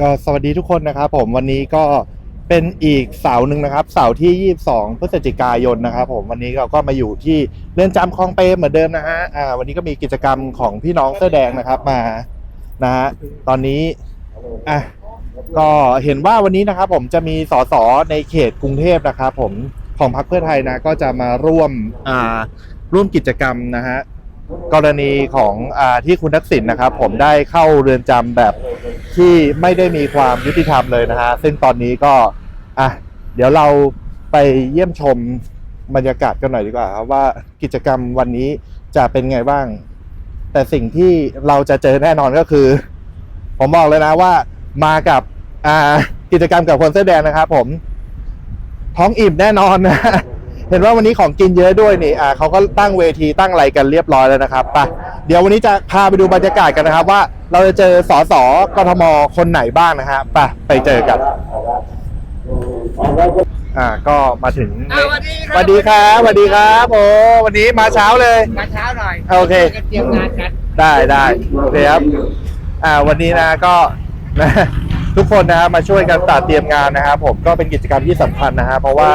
ก็สวัสดีทุกคนนะครับผมวันนี้ก็เป็นอีกเสาหนึ่งนะครับเสาที่ 22 พฤศจิกายนนะครับผมวันนี้เราก็มาอยู่ที่เรือนจำคลองเปรมเหมือนเดิมนะฮะอ่าวันนี้ก็มีกิจกรรมของพี่น้องเสื้อแดงนะครับมานะฮะตอนนี้อะก็เห็นว่าวันนี้นะครับผมจะมีสสในเขตกรุงเทพนะครับผมของพรรคเพื่อไทยนะก็จะมาร่วมอ่าร่วมกิจกรรมนะฮะ กรณีของอ่าที่คุณทักษิณนะครับ ผมได้เข้าเรือนจำแบบที่ไม่ได้มีความยุติธรรมเลยนะฮะซึ่งตอนนี้ก็อะเดี๋ยวเราไปเยี่ยมชมบรรยากาศกันหน่อยดีกว่าครับว่ากิจกรรมวันนี้จะเป็นไงบ้าง แต่สิ่งที่เราจะเจอแน่นอนก็คือ ผมบอกเลยนะว่ามากับอ่ากิจกรรมกับคนเสื้อแดงนะครับ ผม ท้องอิ่มแน่นอนนะเห็นว่าวันนี้ของกินเยอะด้วยนี่อ่าเขาก็ตั้งเวทีตั้งอะไรกันเรียบร้อยแล้วนะครับไปเดี๋ยววันนี้จะพาไปดูบรรยากาศกันนะครับ ว่าเราจะเจอสสกทมคนไหนบ้างนะฮะไปไปเจอกันอ่าก็มาถึงอ่าสวัสดีสวัสดีครับสวัสดีครับโอ้วันนี้มาเช้าเลย มาเช้าหน่อยโอเคเตรียมงานกันได้ได้เดี๋ยวครับอ่าวันนี้นะก็นะทุกคนนะฮะมาช่วยกันตัดเตรียมงานนะครับผมก็เป็นกิจกรรมที่สำคัญนะฮะเพราะว่า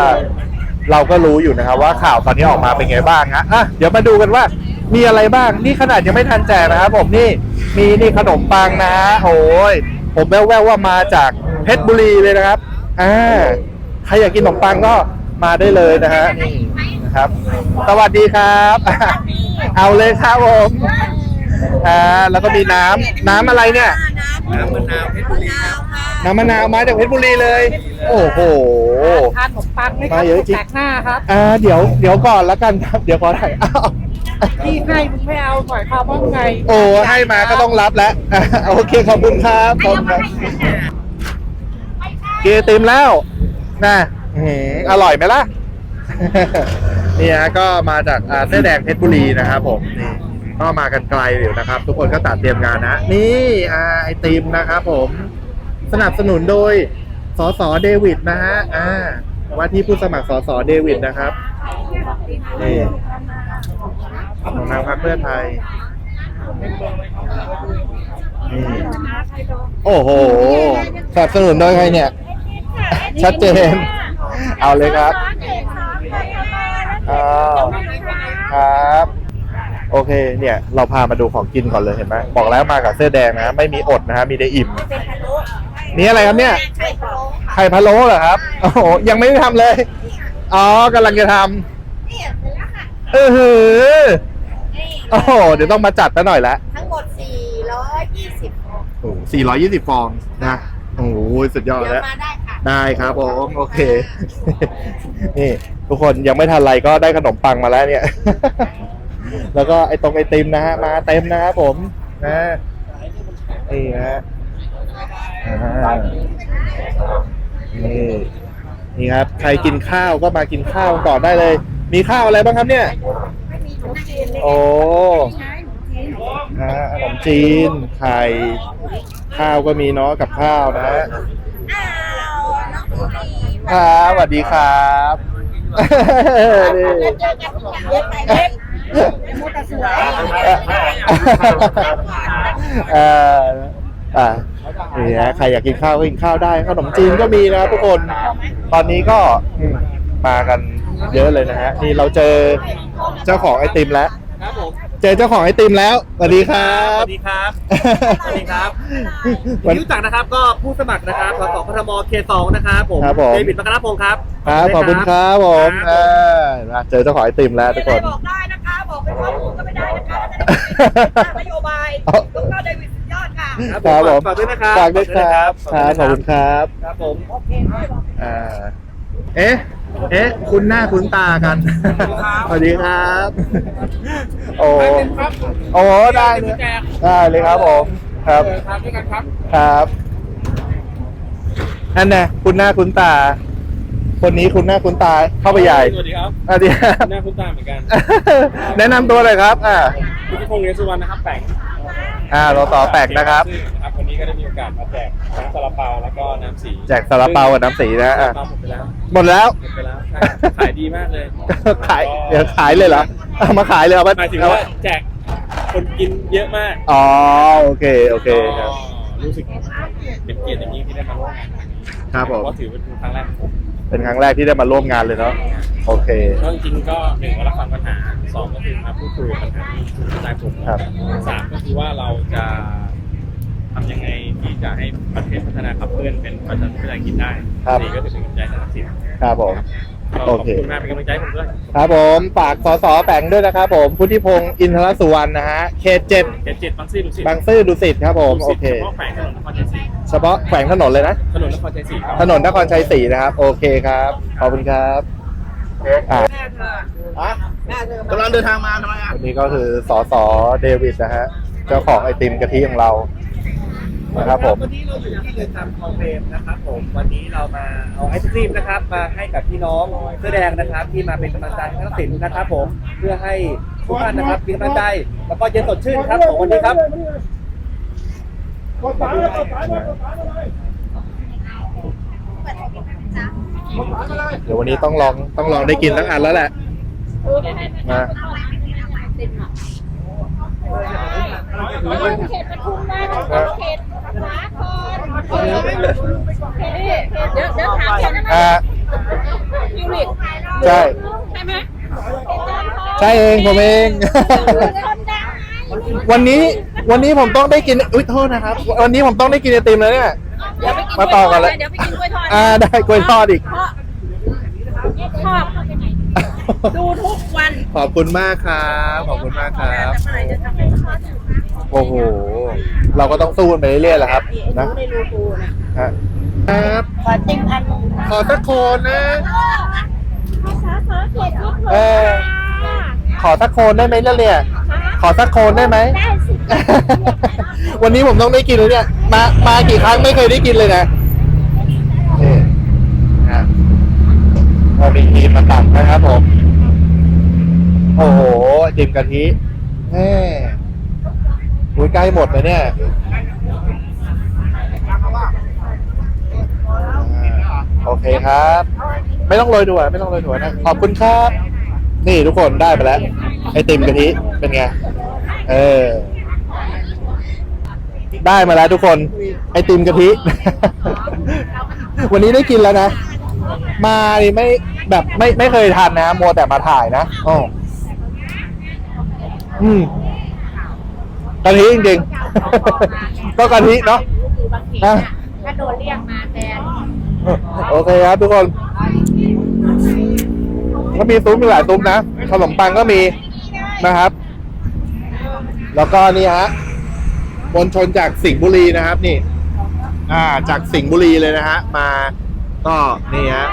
เราก็รู้อยู่นะครับว่าข่าวตอนนี้ออกมาเป็นไงบ้างฮะอะเดี๋ยวมาดูกันว่ามีอะไรบ้างนี่ขนาดยังไม่ทันแจกนะครับผมนี่มีนี่ขนมปังนะฮะโอ้ยผมแว่วๆว่ามาจากเพชรบุรีเลยนะครับอ่าใครอยากกินขนมปังก็มาได้เลยนะฮะนี่นะครับ สวัสดีครับ เอาเลยครับผมอ่าแล้วก็มีน้ำน้ำอะไรเนี่ย น้ำมะนาวเพชรบุรีครับ น้ำมะนาวมาจากเพชรบุรีเลย โอ้โห ทานขนมปังไหมครัมาเยอะจริง แตกหน้าครับอ่าเดี๋ยวเดี๋ยวก่อนแล้วกันครับ เดี๋ยวขอถ่ายอ้าวพี่ให้มึงไม่เอาหน่อยความว่าไงโอ้ให้มาก็ต้องรับแล้วอะโอเคขอบคุณครับขอบคุณครับกินไอติมแล้วนะอื้อหืออร่อยไหมล่ะ นี่ฮะก็มาจากอ่าเสื้อแดงเพชรบุรีนะครับผมนี่ก็มากันไกลอยู่นะครับ ทุกคนก็ตัดเตรียมงานนะ นี่อ่าไอติมนะครับผม สนับสนุนโดยสสเดวิดนะฮะอ่าว่าที่ผู้สมัครสสเดวิดนะครับนี่ของนางพรรคเพื่อไทยนี่โอ้โหสนับสนุนโดยใครเนี่ย ชัดเจน เอาเลยครับอ้าวครับ โอเค เนี่ย เราพามาดูของกินก่อนเลยเห็นไหมบอกแล้วมากับเสื้อแดงนะ ไม่มีอดนะฮะ มีได้อิ่ม นี่อะไรครับเนี่ยไข่พะโล้เหรอครับ โอ้โห ยังไม่ได้ทำเลย อ๋อกำลังจะทำเออหือโอ้โห เดี๋ยวต้องมาจัดซะหน่อยละทั้งหมด 420โอ้สี่ร้อยยี่สิบฟองนะ โอ้โหสุดยอดเดี๋ยวแล้ว มาได้ค่ะ ได้ครับผมโอเค นี่ ทุกคนยังไม่ทันไรก็ได้ขนมปังมาแล้วเนี่ย แล้วก็ไอตรงไอติมนะฮะมาเต็มนะครับผมนะนี่นะฮะอ่า นี่นี่ครับ ใครกินข้าวก็มากินข้าวกันก่อนได้เลย มีข้าวอะไรบ้างครับเนี่ย โอ้นะขนมจีน ไข่ ข้าวก็มีเนาะกับข้าวนะฮะอ้าวน้องสุรีครับสวัสดีครับนี่แล้วเจอกันที่ไหนเย็บไปเล็บมุตะสวยเอ่ออ่า นี่นะใครอยากกินข้าวก็กินข้าวได้ขนมจีนก็มีนะครับทุกคนตอนนี้ก็อืมมากันเยอะเลยนะฮะนี่เราเจอเจ้าของไอติมแล้ว ครับผมเจอเจ้าของไอติมแล้วสวัสดีครัสบ วัสดีครับ สวัสดีครับวันที่รู้จักนะครับก็ผู้สมัครนะครับสสกทมเขตสองนะครับผมครับผม เดวิดมัคคณพงศ์ครับครับขอบคุณครับผมครับเออนะเจอเจ้าของไอติมแล้วทุกคน บอกได้นะคะ บอกเป็นข้อมูลก็ไม่ได้นะคะนโยบายดรเดวิดสุดยอด ค่ะครับครับผผมมฝากด้วยนะครับฝากด้วยครับครับขอบคุณครับครับผมอ่าเอ๊ะเอ๊ะ คุณหน้าคุณตากัน สวัสดีครับ โอ้โอ้ได้เลยได้เลยครับผม ครับ ครับด้วยกันครับครับนั่นแน่คุณหน้าคุณตา คนนี้คุณหน้าคุณตาเข้าไปใหญ่สวัสดีครับสวัสดีครับหน้าคุณตาเหมือนกัน แนะนำตัวเลยครับ อ่าคุณพิพงศ์เรียนสุวรรณนะครับแปงอ่าเราต่อแปลกนะครับ ครับวันนี้ก็ได้มีโอกาสมาแจกทั้งซาลาเปาแล้วก็น้ำสีแจกซาลาเปากับน้ำสีนะซาอะลาเปาหมดไปแล้วหมดแล้ว หมดไปแล้วใช่ขายดีมากเลยขายเดี๋ยวขายเลยเหรอเอามาขายเลยเอามาหมายถึงเอาว่ามาแจกคนกินเยอะมากอ๋อโอเคโอเคครับแรู้สึกเป็นเกียรติอย่างยิ่งที่ได้มาร่วมงานครับผม เพราะถือเป็นครั้งแรกของผม เป็นครั้งแรกที่ได้มาร่วมงานเลยเนาะโอเค ก็จริงๆก็หนึ่งมารับฟังปัญหาสองก็คือมาพูดคุยปัญหาที่ชุมชนผมครับสามก็คือว่าเราจะทำยังไงที่จะให้ประเทศพัฒนาขับเคลื่อนเป็นประชาธิปไตยกินได้ครับ สี่ก็คือเป็นกำลังใจสนับสนุนครับผม ก็โอขอบเค คุณมากเป็นกำลังใจให้ผมด้วยครับผมฝากสสแปงด้วยนะครับผมพุทธิพงศ์อินทรสุวรรณนะฮะเขตเจ็ดเจ็ดเจ็ดบางซื่อดุสิตบางซื่อดุสิตครับผมโอเค เฉพาะแขวงถนนนครชัยศรี เฉพาะแขวงถนนเลยนะ ถนนนครชัยศรีครับ ถนนนครชัยศรีนะครับ โอเคครับ ขอบคุณครับอะแม่เธออะแม่เธอกำลังเดินทางมาทำไมอะวันนี้ก็คือสสเดวิดนะฮะ เจ้าของไอติมกะทิของเรา นะครับผม วันนี้เราอยู่ที่เรือนจำคลองเปรมนะครับผม วันนี้เรามาเอาไอศครีมนะครับ มาให้กับพี่น้องเสื้อแดงนะครับ ที่มาเป็นกำลังใจให้ทักษิณนะครับ ผม เพื่อให้ทุกท่านนะครับมีกำลังใจ แล้วก็เย็นสดชื่นครับของวันนี้ครับ เดี๋ยววันนี้ต้องลองต้องลองได้กินทั้งอันแล้วแหละ มาเขตปทุมราชเขตสาครเขตเขตเดี๋ยวเดี๋ยวถามเขตนั้นอ่ายูริกใช่ ใช่ไหมใช่เองผมเอง วันนี้ วันนี้ผมต้องได้กินอุ้ยโทษนะครับ วันนี้ผมต้องได้กินไอติมแล้วเนี่ย เดี๋ยวไปกินมาต่อกันเลยเดี๋ยวไปกินกล้วยทอดอ่าได้กล้วยทอดอีก เพราะชอบดูทุกวันขอบคุณมากครับ ขอบคุณมากครับ แต่เมื่อไหร่จะทำให้ทอดถึงโอ้โห เราก็ต้องสู้กันไปเรื่อยๆแหละครับ นะในรูปูนะฮะครับ ขอจิ้มอันขอสักโคนนะ ภาษาขอเขตนิดเออ ขอสักโคนได้ไหมล่ะเนี่ย ขอสักโคนได้ไหม ได้สิ วันนี้ผมต้องได้กินเลยเนี่ย มามากี่ครั้งไม่เคยได้กินเลยนะนี่ฮะเรามีทีมมาตักนะครับผม โอ้โหดิมกะทิแม่อุ้ยใกล้หมดเลยเนี่ยอ่าโอเคครับ ไม่ต้องโรยด่วนไม่ต้องโรยด่วนนะ ขอบคุณครับ นี่ทุกคนได้ไปแล้ว ไอติมกะทิเป็นไง เออ ได้มาแล้วทุกคน ไอติมกะทิ วันนี้ได้กินแล้วนะ มานี่ไม่แบบไม่ไม่เคยทานนะ มัวแต่มาถ่ายนะอ๋ออืมกะทิจริงๆ ก็กะทิเนาะคือบางเขตน่ะถ้าโดนเรียกมาแทนโอเคครับทุกคนก็มีซุ้มมีหลายซุ้มนะขนมปังก็มีนะครับ แล้วก็นี่ฮะ มวลชนจากสิงห์บุรีนะครับนี่ อ่าจากสิงห์บุรีเลยนะฮะมาก็นี่ฮะ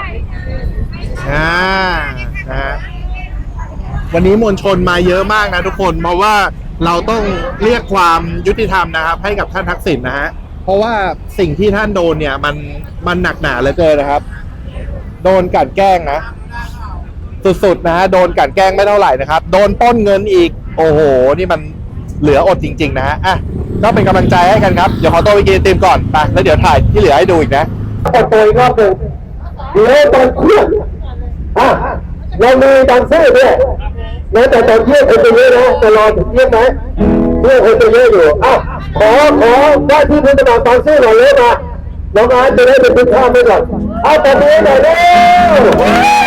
อ่านะฮะวันนี้มวลชนมาเยอะมากนะทุกคนเพราะว่าเราต้องเรียกความยุติธรรมนะครับ ให้กับท่านทักษิณนะฮะเพราะว่าสิ่งที่ท่านโดนเนี่ย มันมันหนักหนาเหลือเกินนะครับ โดนกันแกล้งนะสุดๆนะฮะโดนกันแกล้งไม่เท่าไหร่นะครับ โดนป้นเงินอีก โอ้โห นี่มันเหลืออดจริง ๆ นะฮะอะ ก็เป็นกำลังใจให้กันครับ เดี๋ยวขอตัวไปกินไอติมก่อนไปแล้วเดี๋ยวถ่ายที่เหลือให้ดูอีกนะอดตัวอีกรอบหนึ่งเดี๋ยวตอนเที่ยงอะเรามีตอนซื้อด้วยนะแต่ตอนเที่ยงคนจะเยอะนะจะรอถึงเที่ยงไหมเที่ยงคนจะเยอะอยู่อะขอขอว่าที่ผู้สมัครตอนซื้อหน่อยเลยมาน้องอาร์ตจะได้เป็นคุณค่าไปก่อนเอาแต่นี้หน่อยเร็ว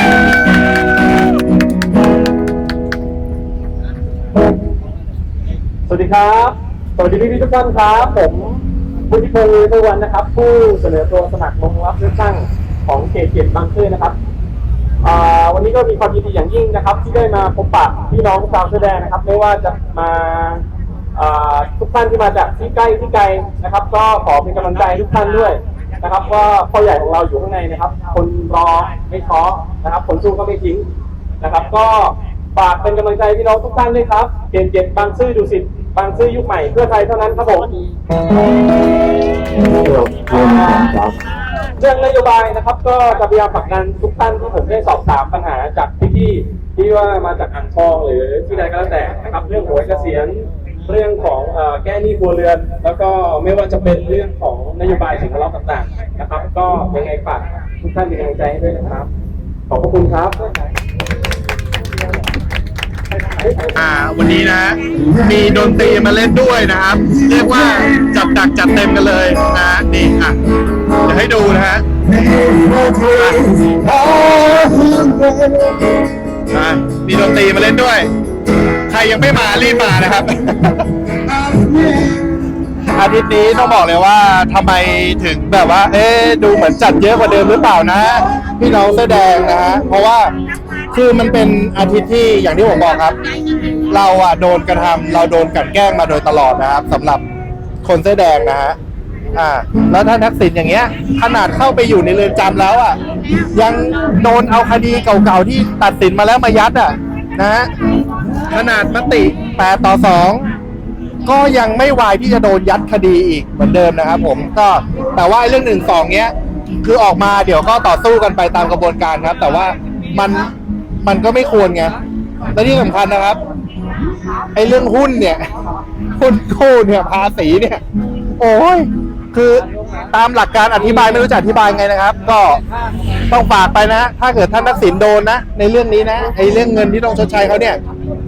สวัสดีครับ สวัสดีพี่ๆทุกท่านครับ ผมพุทธิพงศ์เลวันนะครับ ผู้เสนอตัวสมัครลงรับเลือกตั้งของเขตเจ็ดบางซื่อนะครับวันนี้ก็มีความยินดีอย่างยิ่งนะครับ ที่ได้มาพบปะพี่น้องชาวเสื้อแดงนะครับ ไม่ว่าจะมาทุกท่านที่มาจากที่ใกล้ที่ไกลนะครับ ก็ขอเป็นกำลังใจทุกท่านด้วยนะครับว่าพ่อใหญ่ของเราอยู่ข้างในนะครับ คนรอไม่ท้อนะครับ คนสู้ก็ไม่ทิ้งนะครับ ก็ ฝากเป็นกำลังใจพี่น้องทุกท่านด้วยครับเจ็ดเจ็ดบางซื่อดุสิตบางซื่อยุคใหม่เพื่อไทยเท่านั้นครับผมเรื่องนโยบายนะครับ ก็จะพยายามผลักดันทุกท่านที่ผมได้สอบถามปัญหาจากพี่ๆที่ว่ามาจากอ่างทองหรือที่ใดก็แล้วแต่นะครับเรื่องหวยเกษียณเรื่องของแก้หนี้ครัวเรือน แล้วก็ไม่ว่าจะเป็นเรื่องของนโยบายสิ่งแวดล้อมต่างๆนะครับ ก็ยังไงฝากทุกท่านเป็นกำลังใจให้ด้วยนะครับ ขอบพระคุณครับ อ่า วันนี้นะ มีดนตรีมาเล่นด้วยนะครับ เรียกว่าจัดดักจัดเต็มกันเลยนะนี่อะเดี๋ยวให้ดูนะฮะอะมีดนตรีมาเล่นด้วย ใครยังไม่มารีบมานะครับ อาทิตย์นี้ต้องบอกเลยว่าทำไมถึงแบบว่า เอ๊ะดูเหมือนจัดเยอะกว่าเดิมหรือเปล่านะ พี่น้องเสื้อแดงนะฮะเพราะว่า คือมันเป็นอาทิตย์ที่อย่างที่ผมบอกครับ เราอะโดนกระทำเราโดนกลันแกล้งมาโดยตลอดนะครับสำหรับคนเสื้อแดงนะฮะอ่า แล้วถ้าทักษิณอย่างเงี้ย ขนาดเข้าไปอยู่ในเรือนจำแล้วอะ ยังโดนเอาคดีเก่าๆที่ตัดสินมาแล้วมายัดอะ นะฮะขนาดมติ8ต่อ2ก็ยังไม่วายที่จะโดนยัดคดีอีกเหมือนเดิมนะครับผมก็แต่ว่าเรื่องหนึ่งสองเนี้ย คือออกมาเดี๋ยวก็ต่อสู้กันไปตามกระบวนการครับ แต่ว่ามัน มันก็ไม่ควรไงและที่สำคัญนะครับไอ้เรื่องหุ้นเนี่ย หุ้นกู้เนี่ยภาษีเนี่ย โอ้ยคือตามหลักการอธิบายไม่รู้จะอธิบายไงนะครับ ก็ต้องฝากไปนะ ถ้าเกิดท่านทักษิณโดนนะ ในเรื่องนี้นะไอ้เรื่องเงินที่ต้องชดใช้เขาเนี่ย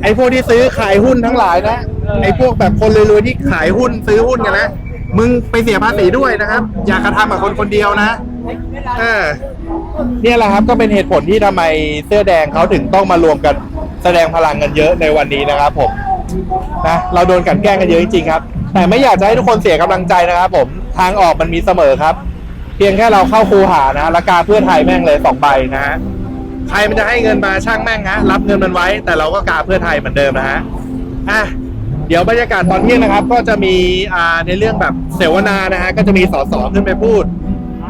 ไอ้พวกที่ซื้อขายหุ้นทั้งหลายนะไอ้พวกแบบคนรวยๆที่ขายหุ้นซื้อหุ้นกันนะมึงไปเสียภาษีด้วยนะครับ อย่ากระทำกับคนคนเดียวนะ เออ เนี่ยแหละครับก็เป็นเหตุผลที่ทำไมเสื้อแดงเขาถึงต้องมารวมกันแสดงพลังกันเยอะในวันนี้นะครับผมนะเราโดนกลันแกล้งกันเยอะจริงๆครับ แต่ไม่อยากจะให้ทุกคนเสียกำลังใจนะครับผมทางออกมันมีเสมอครับ เพียงแค่เราเข้าคูหานะและกาเพื่อไทยแม่งเลยสองใบนะฮะใครมันจะให้เงินมาช่างแม่งฮะรับเงินมันไว้ แต่เราก็กาเพื่อไทยเหมือนเดิมนะฮะอะเดี๋ยวบรรยากาศตอนเที่ยงนะครับ ก็จะมีอ่าในเรื่องแบบเสวนานะฮะก็จะมีสสขึ้นไปพูด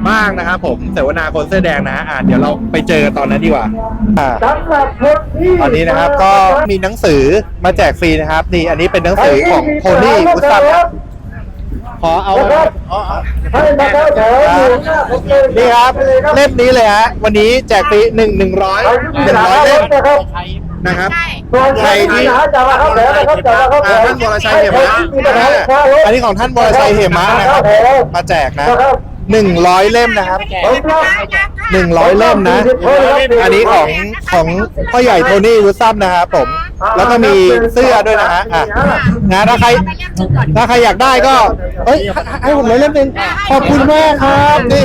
บ้างนะครับผมเสวนาคนเสื้อแดงนะฮะอะเดี๋ยวเราไปเจอกันตอนนั้นดีกว่าอ่าสำหรับคนที่ตอนนี้นะครับก็มีหนังสือมาแจกฟรีนะครับ นี่อันนี้เป็นหนังสือของโทนี่กุสตัมครับขอเอาอ๋ออ๋อให้มาเข้าแถวอยู่หน้าผมเลยนี่ครับเล่มนี้เลยฮะวันนี้แจกฟรีหนึ่งหนึ่งร้อยหนึ่งร้อยเล่มนะครับนะครับส่วนใครที่หาจะมาเข้าแถวนะครับจะมาเข้าแถอ่าวท่านวรชัยเหมะอ่าอันนี้ของท่านวรชัยเหมะนะครับมาแจกนะ หนึ่งร้อยเล่มนะครับผมครับหนึ่งร้อยเล่มนะ อันนี้ของของพ่อใหญ่โทนี่วุซัมนะครับผม แล้วก็มีเสื้อด้วยนะฮะอะนะถ้าใครถ้าใครอยากได้ก็เอ้ยให้ให้ผมเลยเล่มหนึ่งขอบคุณมากครับนี่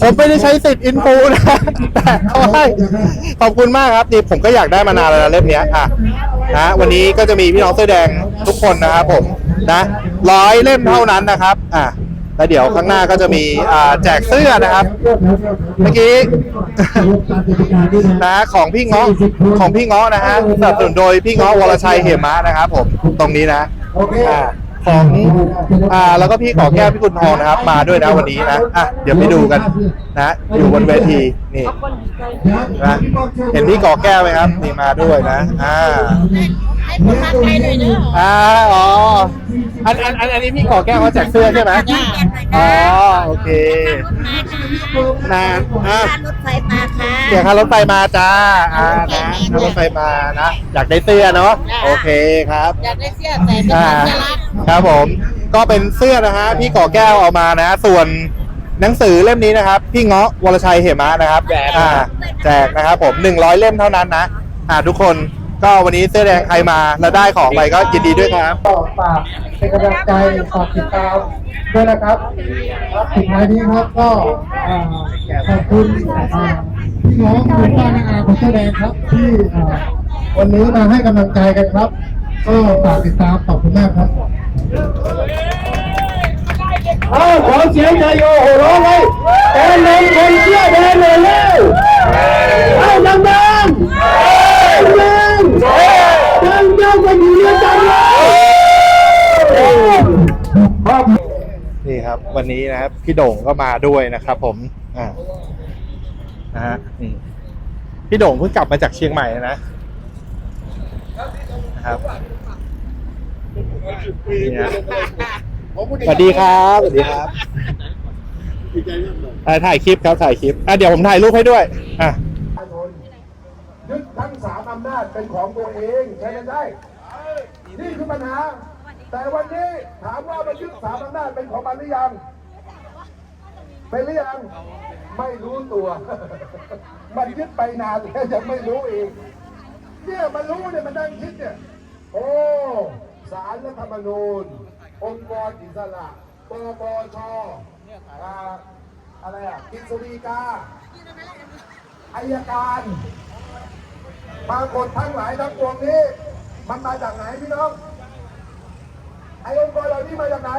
ผมไม่ได้ใช้สิทธิ์อินฟูนะแต่เขาให้ขอบคุณมากครับนี่ผมก็อยากได้มานานแล้วนะเล่มเนี้ยอะนะวันนี้ก็จะมีพี่น้องเสื้อแดงทุกคนนะครับผมนะร้อยเล่มเท่านั้นนะครับ อะ แล้วเดี๋ยวข้างหน้าก็จะมีอ่าแจกเสื้อนะครับ เมื่อกี้นะของพี่เงาะของพี่เงาะนะฮะสนับสนุนโดยพี่เงาะวรชัยเหมะนะครับผมตรงนี้นะอ่าของอ่าแล้วก็พี่ขอแก้วพี่คุณทองนะครับ มาด้วยนะวันนี้นะอะเดี๋ยวไปดูกันนะอยู่บนเวทีนี่นะเห็นพี่กอแก้วไหมครับ นี่มาด้วยนะอ่าให้ คนมาไกลหน่อยเด้ออ่าอ๋ออันอันอันอันนี้พี่ขอแก้วเขาแจกเสื้อใช่ไหมอ๋อโอเคนานอะรถไฟมาค่ะเสียค่ารถไฟมาจ้าอ่านะค่ารถไฟมานะอยากได้เสื้อเนาะโอเคครับอยากได้เสื้อใส่เป็นอ่าสัญลักษณ์ครับผม ก็เป็นเสื้อนะฮะพี่ก่อแก้วเอามานะ ส่วนหนังสือเล่มนี้นะครับ พี่เงาะวรชัยเหมะนะครับอ่าแจกนะครับผมหนึ่งร้อยเล่มเท่านั้นนะอ่าทุกคน ก็วันนี้เสื้อแดงใครมาแล้วได้ของไปก็ยินดีด้วยครับ ก็ฝากเป็นกำลังใจฝากติดตามด้วยนะครับสุดท้ายนี้ครับก็อ่าขอบคุณอ่าพี่น้องคุณป้านาอาคนเสื้อแดงครับ ที่อ่าวันนี้มาให้กำลังใจกันครับ ก็ฝากติดตามขอบคุณมากครับอ้าวขอเสียงใจโยโหร้องเลยแอนนงคนเสื้อแดงเลยเร็วเอาดังดั งดังดังดังกันอยู่เรือนจำเลยนี่ครับ วันนี้นะครับพี่โด่งก็มาด้วยนะครับ ผมอ่านะฮะนี่พี่โด่งเพิ่งกลับมาจากเชียงใหม่นะนะครับนี่ฮะสวัสดีครับสวัสดีครับอ่าถ่ายคลิปครับถ่ายคลิปอะเดี๋ยวผมถ่ายรูปให้ด้วยอะ ทั้งสามอำนาจเป็นของตัวเองใช้กันได้นี่คือปัญหา แต่วันนี้ถามว่ามันยึดสามอำนาจเป็นของมันหรือยัง เป็นหรือยัง ไม่รู้ตัว มันยึดไปนานแล้วยังไม่รู้เองเนี่ยมันรู้เนี่ยมันนั่งคิดเนี่ย โอ้สารรัฐธรรมนูญ องค์กรอิสระปปชอะไรอะกิจสฎีกาอายการ ปรากฏทั้งหลายทั้งปวงนี้ มันมาจากไหนพี่น้อง ไอ้องค์กรเหล่านี้มาจากไหน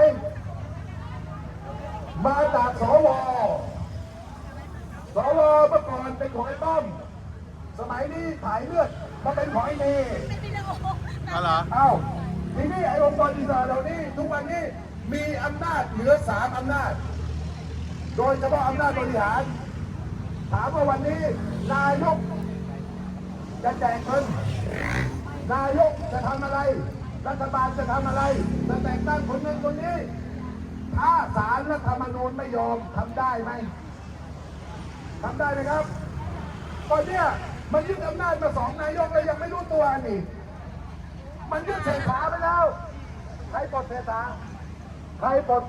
มาจากสว สวเมื่อก่อนเป็นของไอ้ต้อม สมัยนี้ถ่ายเลือดมาเป็นของไอ้เนอ๋อเหรอเอ้าทีนี้ไอ้องค์กรอิสระเหล่านี้ ทุกวันนี้มีอำนาจเหลือสามอำนาจ โดยเฉพาะอำนาจบริหาร ถามว่าวันนี้นายก จะแจกเงิน นายกจะทำอะไร รัฐบาลจะทำอะไร จะแต่งตั้งคนนั้นคนนี้ ถ้าศาลรัฐธรรมนูญไม่ยอมทำได้ไหมทำได้ไหมครับตอนเนี้ยมันยึดอำนาจมาสองนายกเลยยังไม่รู้ตัวนี่ มันยึดเศรษฐาไปแล้ว ใครปลดเศรษฐาใครปลด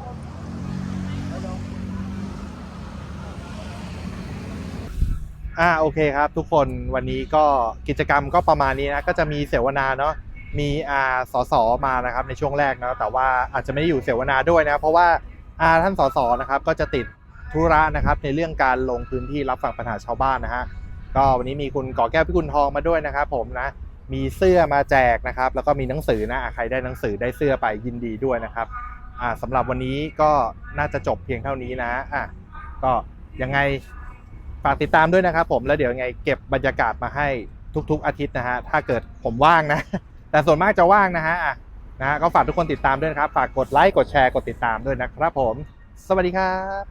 อ่าโอเคครับ ทุกคนวันนี้ก็กิจกรรมก็ประมาณนี้นะก็จะมีเสวนาเนาะมีอ่าสสมานะครับในช่วงแรกเนาะแต่ว่าอาจจะไม่ได้อยู่เสวนาด้วยนะ เพราะว่าอ่าท่านสสนะครับก็จะติดธุระนะครับในเรื่องการลงพื้นที่รับฟังปัญหาชาวบ้านนะฮะก็วันนี้มีคุณก่อแก้วพิกุลทองมาด้วยนะครับ ผมนะมีเสื้อมาแจกนะครับ แล้วก็มีหนังสือนะอะใครได้หนังสือได้เสื้อไปยินดีด้วยนะครับอ่าสำหรับวันนี้ก็น่าจะจบเพียงเท่านี้นะอะก็ยังไง ฝากติดตามด้วยนะครับผมแล้วเดี๋ยวยังไงเก็บบรรยากาศมาให้ทุก ๆ อาทิตย์นะฮะถ้าเกิดผมว่างนะ แต่ส่วนมากจะว่างนะฮะนะฮะก็ฝากทุกคนติดตามด้วยนะครับ ฝากกดไลค์กดแชร์กดติดตามด้วยนะครับผม สวัสดีครับ